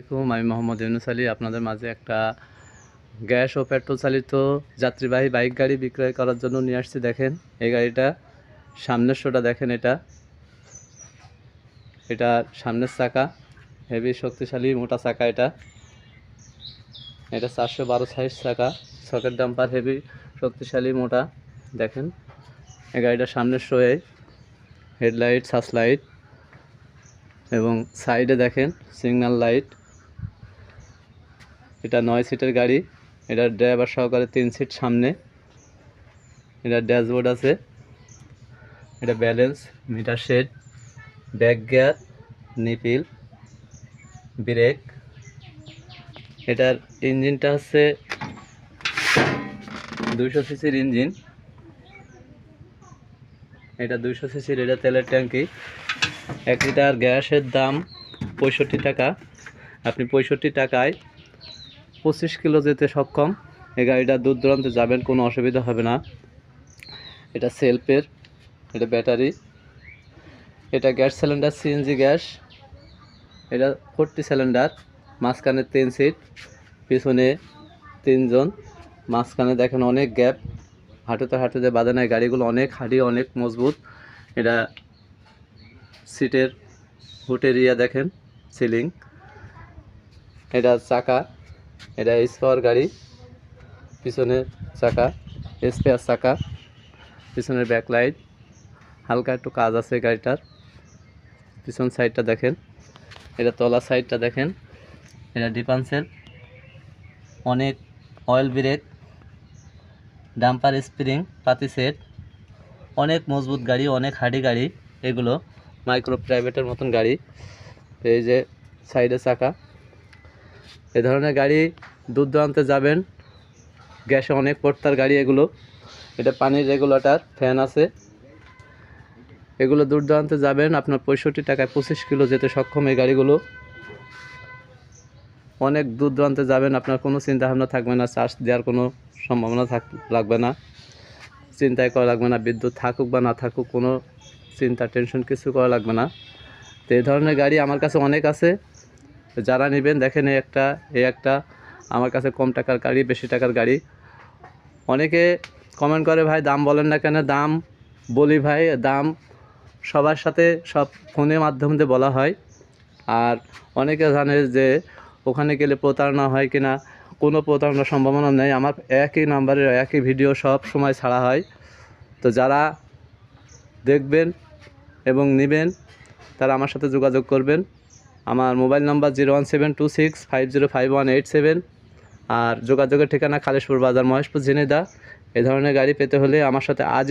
আসসালামাইকুম আমি মোহাম্মদ ইউনুস আলী। আপনাদের মাঝে একটা গ্যাস ও পেট্রোল চালিত যাত্রীবাহী বাইক গাড়ি বিক্রয় করার জন্য নিয়ে আসছি, দেখেন। এই গাড়িটা সামনের শোটা, দেখেন এটা। এটা সামনের চাকা, হেভি শক্তিশালী মোটা চাকা এটা। এটা চারশো বারো সাইজ চাকা সকেট ডাম্পার হেভি শক্তিশালী মোটা, দেখেন। এই গাড়িটার সামনের শোয়ে হেডলাইট সাস লাইট এবং সাইডে দেখেন সিগন্যাল লাইট এটা নয় সিটের গাড়ি, এটা ড্রাইভার সহকারে তিন সিট সামনে। এটা ড্যাশবোর্ড আছে। এটা balance meter shade back gear nipple brake এটার ইঞ্জিনটা হচ্ছে দুইশো সিসির ইঞ্জিন। এটা দুইশো সিসির, এটা তেলের ট্যাঙ্কি। এক লিটার গ্যাসের দাম পঁয়ষট্টি টাকা। আপনি পঁয়ষট্টি টাকায় পঁচিশ কিলো যেতে সক্ষম। এই গাড়িটা দূর দূরান্তে যাবেন, কোনো অসুবিধা হবে না। এটা সেলফের, এটা ব্যাটারি। এটা গ্যাস সিলিন্ডার সিএনজি গ্যাস। এটা ফোরটি সিলিন্ডার, মাঝখানে তিন সিট, পিছনে তিনজন। মাঝখানে দেখেন অনেক গ্যাপ। হাঁটুতে হাঁটুতে বাঁধে নাই, গাড়িগুলো অনেক হাঁড়ি, অনেক মজবুত। এটা সিটের হুটের ইয়া দেখেন, সিলিং। এটা চাকা। এটা স্পাওয়ার গাড়ি, পিছনের চাকা, স্পেয়ার চাকা, পিছনের ব্যাকলাইট, হালকা একটু কাজ আছে গাড়িটার। পিছন সাইডটা দেখেন, এটা তলা সাইডটা দেখেন, এটা ডিপান্সেল অনেক অয়েল ব্রেক ডাম্পার স্প্রিং পাতি সেট অনেক মজবুত গাড়ি, অনেক হাডি গাড়ি, এগুলো মাইক্রো প্রাইভেটের মতন গাড়ি। এই যে সাইডে চাকা এ ধরনের গাড়ি দূর দূরান্তে যাবেন। গ্যাসে অনেক পড়তার গাড়ি এগুলো। এটা পানির রেগুলেটর ফ্যান আছে। এগুলো দূর দূরান্তে যাবেন। আপনার পঁয়ষট্টি টাকায় পঁচিশ কিলো যেতে সক্ষম এই গাড়িগুলো। অনেক দূর দূরান্তে যাবেন। আপনার কোনো চিন্তা ভাবনা থাকবে না। চার্জ দেওয়ার কোনো সম্ভাবনা থাক, লাগবে না। চিন্তায় করা লাগবে না। বিদ্যুৎ থাকুক বা না থাকুক, কোনো চিন্তা টেনশন কিছু করা লাগবে না। তো এই ধরনের গাড়ি আমার কাছে অনেক আছে। যারা নেবেন, দেখেন এই একটা এই একটা, আমার কাছে কম টাকার গাড়ি, বেশি টাকার গাড়ি। অনেকে কমেন্ট করে, ভাই, দাম বলেন না কেন? দাম বলি, ভাই, দাম সবার সাথে সব ফোনের মাধ্যমে বলা হয়। আর অনেকে জানে যে ওখানে গেলে প্রতারণা হয় কিনা, কোনো প্রতারণার সম্ভাবনা নেই। আমার একই নাম্বারের একই ভিডিও সব সময় ছাড়া হয়। তো যারা দেখবেন এবং নেবেন, তারা আমার সাথে যোগাযোগ করবেন। আমার mobile number zero one seven two six five zero five one eight seven আর যোগাযোগের ঠিকানা খালেশপুর বাজার মহেশপুর জেনেদা এ ধরনের গাড়ি পেতে হলে আমার সাথে আজ